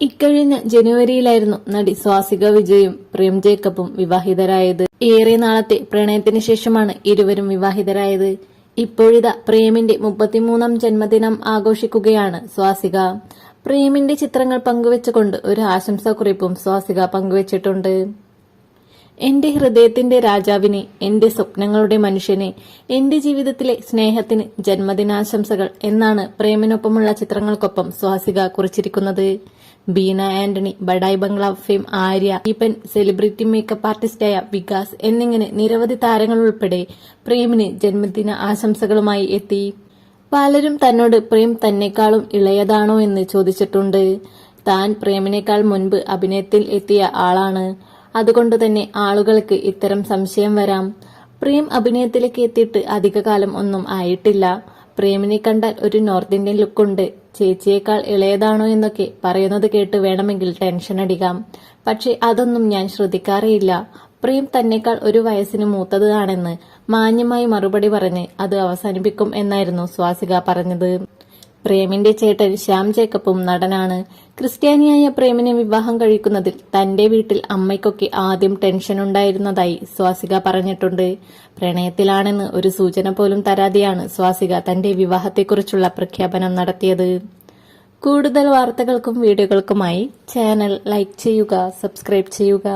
ഇക്കഴിഞ്ഞ ജനുവരിയിലായിരുന്നു നടി സ്വാസിക വിജയും പ്രേം ജേക്കബും വിവാഹിതരായത്. ഏറെ നാളത്തെ പ്രണയത്തിന് ശേഷമാണ് ഇരുവരും വിവാഹിതരായത്. ഇപ്പോഴിതാ പ്രേമിന്റെ മുപ്പത്തിമൂന്നാം ജന്മദിനം ആഘോഷിക്കുകയാണ് സ്വാസിക. പ്രേമിന്റെ ചിത്രങ്ങൾ പങ്കുവെച്ചുകൊണ്ട് ഒരു ആശംസാക്കുറിപ്പും സ്വാസിക പങ്കുവച്ചിട്ടുണ്ട്. എന്റെ ഹൃദയത്തിന്റെ രാജാവിനെ എന്റെ സ്വപ്നങ്ങളുടെ മനുഷ്യനെ എന്റെ ജീവിതത്തിലെ സ്നേഹത്തിന് ജന്മദിനാശംസകൾ എന്നാണ് പ്രേമിനൊപ്പമുള്ള ചിത്രങ്ങൾക്കൊപ്പം Swasika കുറിച്ചിരിക്കുന്നത്. Beena Antony Badai Bungalow fame Arya Eappen celebrity makeup ആർട്ടിസ്റ്റായ Vikas എന്നിങ്ങനെ നിരവധി താരങ്ങൾ ഉൾപ്പെടെ പ്രേമിന് ജന്മദിന ആശംസകളുമായി എത്തി. പലരും തന്നോട് പ്രേം തന്നെക്കാളും ഇളയതാണോ എന്ന് ചോദിച്ചിട്ടുണ്ട്. താൻ പ്രേമിനേക്കാൾ മുൻപ് അഭിനയത്തിൽ എത്തിയ ആളാണ്. അതുകൊണ്ട് തന്നെ ആളുകൾക്ക് ഇത്തരം സംശയം വരാം. പ്രേം അഭിനയത്തിലേക്ക് എത്തിയിട്ട് അധികകാലം ഒന്നും ആയിട്ടില്ല. പ്രേമിനെ കണ്ടാൽ ഒരു നോർത്ത് ഇന്ത്യൻ ലുക്കുണ്ട്. ചേച്ചിയേക്കാൾ ഇളയതാണോ എന്നൊക്കെ പറയുന്നത് കേട്ട് വേണമെങ്കിൽ ടെൻഷൻ അടിക്കാം. പക്ഷെ അതൊന്നും ഞാൻ ശ്രദ്ധിക്കാറേയില്ല. പ്രേം തന്നെക്കാൾ ഒരു വയസ്സിന് മൂത്തതാണെന്ന് മാന്യമായി മറുപടി പറഞ്ഞ് അത് അവസാനിപ്പിക്കും എന്നായിരുന്നു സ്വാസിക പറഞ്ഞത്. പ്രേമിന്റെ ചേട്ടൻ ശ്യാം ജേക്കബും നടനാണ്. ക്രിസ്ത്യാനിയായ പ്രേമിനെ വിവാഹം കഴിക്കുന്നതിൽ തന്റെ വീട്ടിൽ അമ്മയ്ക്കൊക്കെ ആദ്യം ടെൻഷൻ ഉണ്ടായിരുന്നതായി സ്വാസിക പറഞ്ഞിട്ടുണ്ട്. പ്രണയത്തിലാണെന്ന് ഒരു സൂചന പോലും തരാതെയാണ് സ്വാസിക തന്റെ വിവാഹത്തെക്കുറിച്ചുള്ള പ്രഖ്യാപനം നടത്തിയത്. കൂടുതൽ വാർത്തകൾക്കും വീഡിയോകൾക്കുമായി ചാനൽ ലൈക്ക് ചെയ്യുക സബ്സ്ക്രൈബ് ചെയ്യുക.